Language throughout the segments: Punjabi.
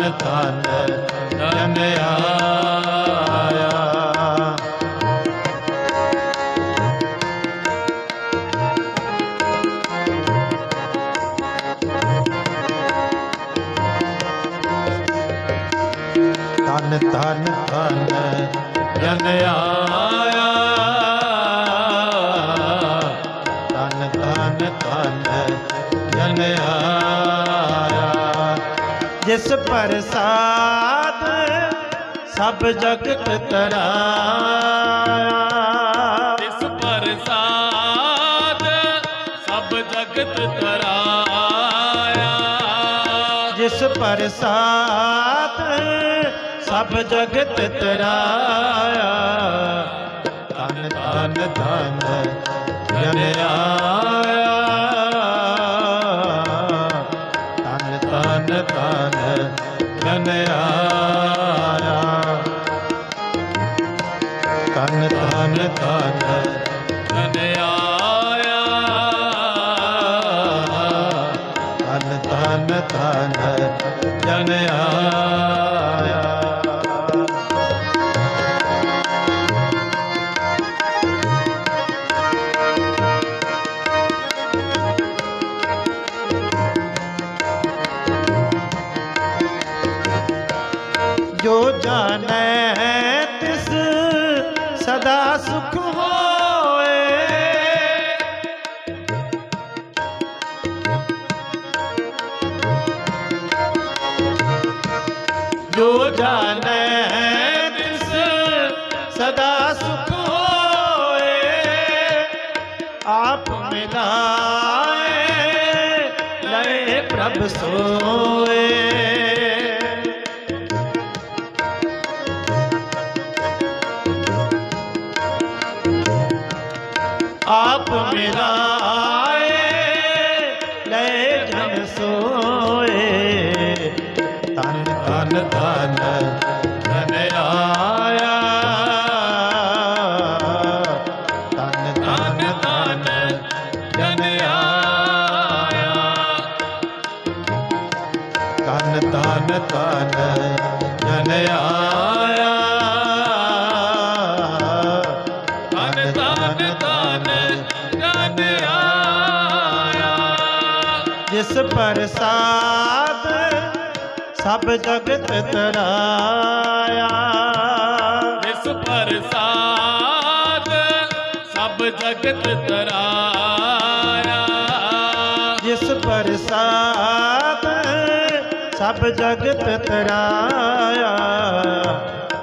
ਤਨ ਤਨ ਧਨ ਜਨ ਆਇਆ ਤਨ ਤਨ ਤਨ ਜਨ ਆਇਆ ਪ੍ਰਸਾਦ ਸਭ ਜਗਤ ਤਰਾਇਆ ਇਸ ਪ੍ਰਸਾਦ ਸਭ ਜਗਤ ਤਰਾਇਆ ਜਿਸ ਪ੍ਰਸਾਦ ਸਭ ਜਗਤ ਤਰਾਇਆ ਤਨ ਤਨ ਤਨ ਜਨ ਤਨ ਤਨ ਜਨ ਆਇਆ ਤਨ ਤਨ ਤਨ ਜਨ ਆਇਆ ਤਨ ਤਨ ਤਨ ਜਨ ਆਇਆ ਸੁਖ ਹੋਏ। ਜੋ ਜਾਣੈ ਤਿਸ ਸਦਾ ਸੁਖ ਹੋਏ। ਆਪ ਮਿਲਾਏ ਲਏ ਪ੍ਰਭ ਸੋਏ। ਆਪ ਮਿਲਾਏ ਲੈ ਜਨ ਸੋਏ। ਤਨ ਤਨ ਤਨ ਤਨ ਪ੍ਰਸਾਦ ਸਭ ਜਗਤ ਤਰਾਇਆ। ਇਸ ਪ੍ਰਸਾਦ ਸਭ ਜਗਤ ਤਰਾਇਆ। ਜਿਸ ਪ੍ਰਸਾਦ ਸਭ ਜਗਤ ਤਰਾਇਆ।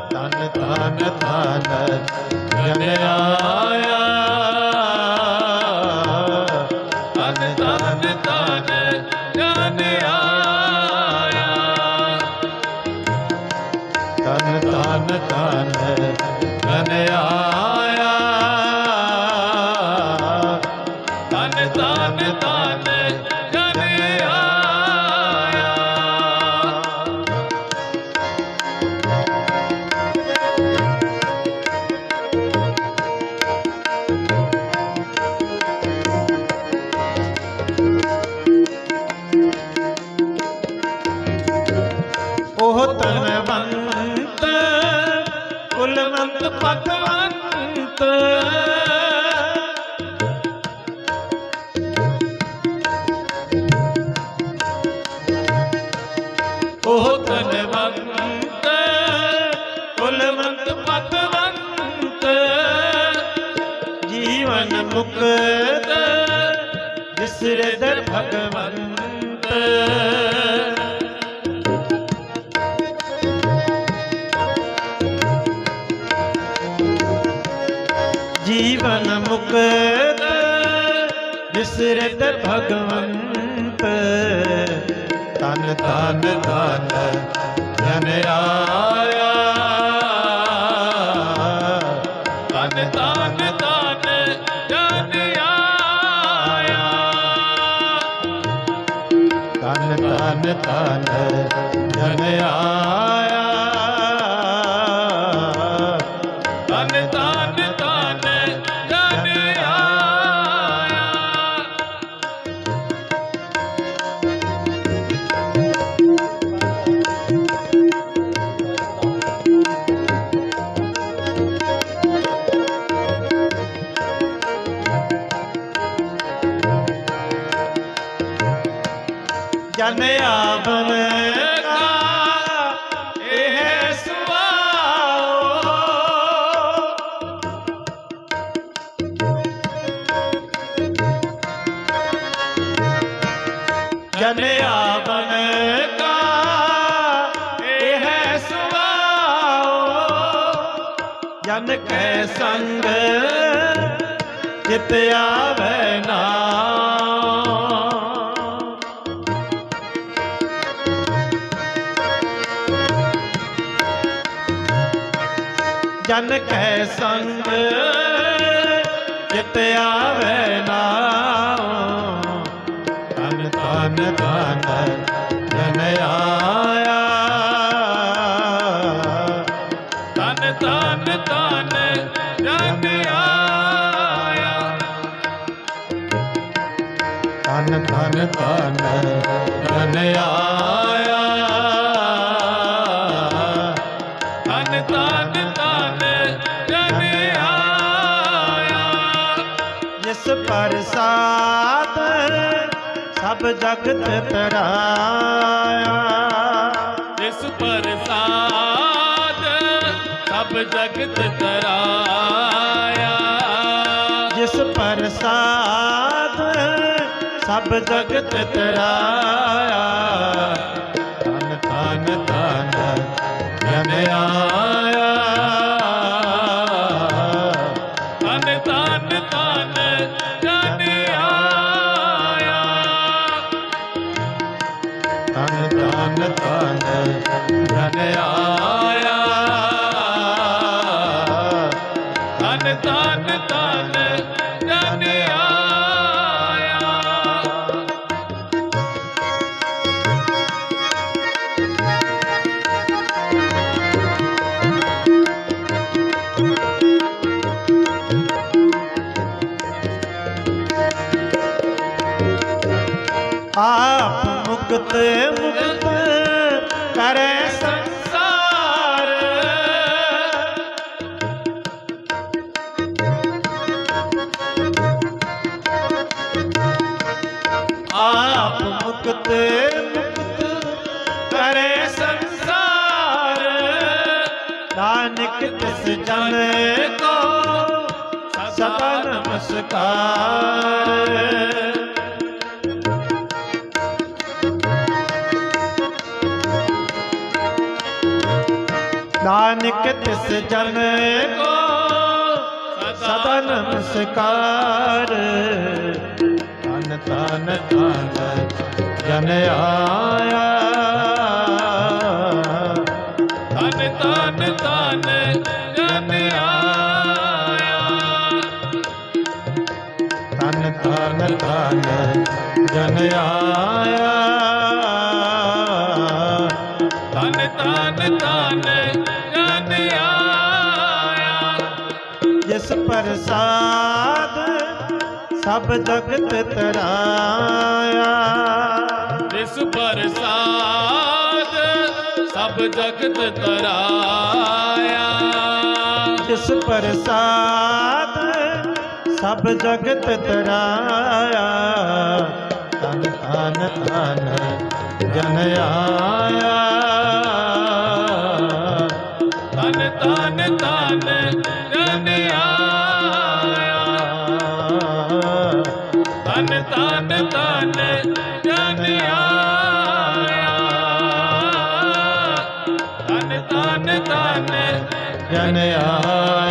ਤਨ ਤਨ ਤਨ ਜਨ ਆਇਆ। ਤਨ ਤਨ ਤਨ ਜਨ ਆਇਆ। ਤਨ ਤਨ ਤਨ ਕੁਲਵੰਤ ਭਗਵੰਤ। ਉਹ ਤਨਵੰਤ ਕੁਲਵੰਤ ਭਗਵੰਤ। ਜੀਵਨ ਮੁਕਤ ਵਿਸਰਦ ਭਗਵੰਤ। ਮੁਕਤ ਵਿਸਰਤ ਭਗਵੰਤ। ਤਨ ਤਨ ਤਨ ਜਨ ਆਇਆ ਤਨ ਤਨ ਤਨ ਜਨ ਆਇਆ। ਤਨ ਤਨ ਤਨ ਜਨ ਆਇਆ। ਜਨਿਆ ਆਵਨ ਕਾ, ਇਹ ਸੁਆਓ ਜਨ ਕੈ ਸੰਗ, ਜਿਤ ਆਵੈ ਨਾਮ ਜਨ ਕੈ ਸੰਗ, ਜਿਤ ਆਵੈ ਨਾਮ ਤਨ ਤਨ ਤਨ ਆਇਆ। ਤਨ ਤਨ ਤਨ ਜਨ ਆਇਆ। ਜਿਸ ਪ੍ਰਸਾਦ ਸਭ ਜਗਤ ਤਰਾਇਆ। ਜਿਸ ਪ੍ਰਸਾਦ ਸਭ ਜਗਤ ਤਰਾਇਆ। ਜਿਸ ਪ੍ਰਸਾਦ ਸਭ ਜਗਤ ਤਰਾਇਆ ਤਨ ਤਨ ਤਨ ਜਨ ਆਇਆ। ਤਨ ਤਨ ਤਨ ਜਨ ਆਇਆ। ਤਨ ਤਨ ਤਨ ਜਨ ਆਇਆ। ਮੁਕਤ ਮੁਕਤ ਕਰੈ ਸੰਸਾਰ। ਆਪ ਮੁਕਤ ਮੁਕਤ ਕਰੈ ਸੰਸਾਰ। ਨਾਨਕ ਤਿਸ ਜਨ ਕੋ ਸਦਾ ਨਮਸਕਾਰ। ਨਾਨਕ ਜਨ ਕੋ ਸਦਾ ਨਮਸਕਾਰ। ਤਨ ਤਨ ਤਨ ਜਨ ਆਇਆ ਪ੍ਰਸਾਦ ਸਭ ਜਗਤ ਤਰਾਇਆ। ਜਿਸ ਪ੍ਰਸਾਦ ਸਭ ਜਗਤ ਤਰਾਇਆ। ਜਿਸ ਪ੍ਰਸਾਦ ਸਭ ਜਗਤ ਤਰਾਇਆ। ਤਨ ਤਨ ਤਨ ਜਨ ਆਇਆ। ਤਨ ਤਨ ਤਨ ਤਨ ਤਨ ਤਨ ਜਨ ਆਇਆ। ਤਨ ਤਨ ਤਨ ਜਨ ਆ